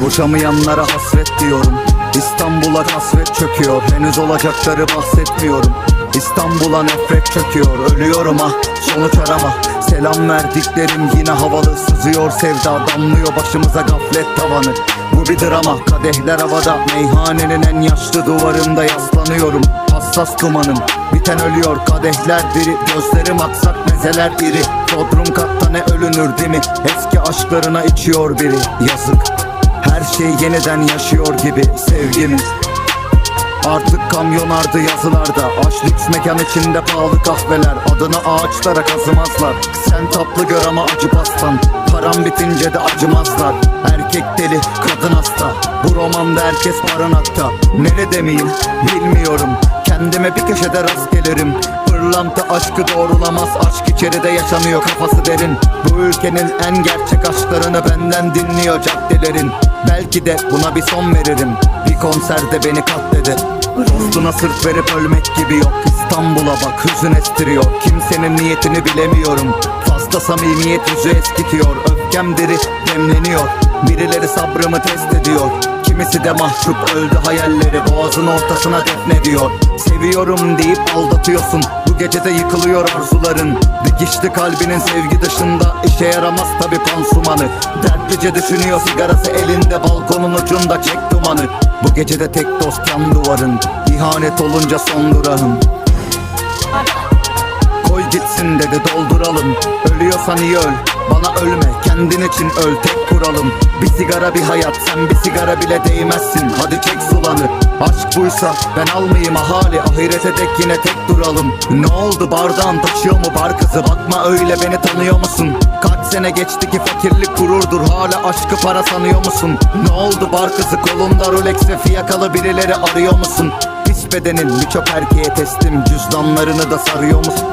Kavuşamayanlara hasret diyorum. İstanbul'a kasvet çöküyor. Henüz olacakları bahsetmiyorum. İstanbul'a nefret çöküyor. Ölüyorum ah sonuç arama. Selam verdiklerim yine havalı. Sızıyor sevda damlıyor başımıza gaflet tavanı. Bu bir drama. Kadehler havada. Meyhanenin en yaşlı duvarında yaslanıyorum. Hassas dumanım. Biten ölüyor. Kadehler diri Gözlerim aksak mezeler iri Bodrum katta ne ölünür değil mi? Eski aşklarına içiyor biri. Yazık her şey yeniden yaşıyor gibi sevgimiz Artık kamyon ardı yazılarda Aş lüks mekan içinde pahalı kahveler. Adını ağaçlara kazımazlar. Sen tatlı gör ama acı pastan. Param bitince de acımazlar. Erkek deli kadın hasta. Bu romanda herkes barınakta Nerede miyim? Bilmiyorum. Kendime bir köşede rast gelirim. Pırlanta aşkı doğrulamaz. Aşk içeride yaşanıyor kafası derin. Bu ülkenin en gerçek aşklarını benden dinliyor caddelerin Belki de buna bir son veririm. Bir konserde beni katleder Dostuna sırt verip ölmek gibi yok. İstanbul'a bak hüzün estiriyor. Kimsenin niyetini bilemiyorum. Fazla samimiyet yüzü eskitiyor Öfkem diri demleniyor. Birileri sabrımı test ediyor. Kimisi de mahcup öldü hayalleri Boğazın ortasına defnediyor. Seviyorum deyip aldatıyorsun gecede yıkılıyor arzuların. Dikişli kalbinin sevgi dışında işe yaramaz tabi pansumanı. Dertlice düşünüyor sigarası elinde Balkonun ucunda çek dumanı. Bu gecede tek dost yan duvarın İhanet olunca son durağın. Koy gitsin dedi dolduralım. Ölüyorsan iyi öl Bana ölme kendin için öl tek kuralım. Bir sigara bir hayat sen bir sigara bile değmezsin. Hadi çek sulanı Aşk buysa ben almayayım ahali Ahirete dek yine tek duralım. Ne oldu bardağın taşıyor mu bar kızı? Bakma öyle beni tanıyor musun? Kaç sene geçti ki fakirlik gururdur Hala aşkı para sanıyor musun? Ne oldu bar kızı kolunda Rolex ve fiyakalı birileri arıyor musun? Pis bedenin birçok erkeğe teslim Cüzdanlarını da sarıyor musun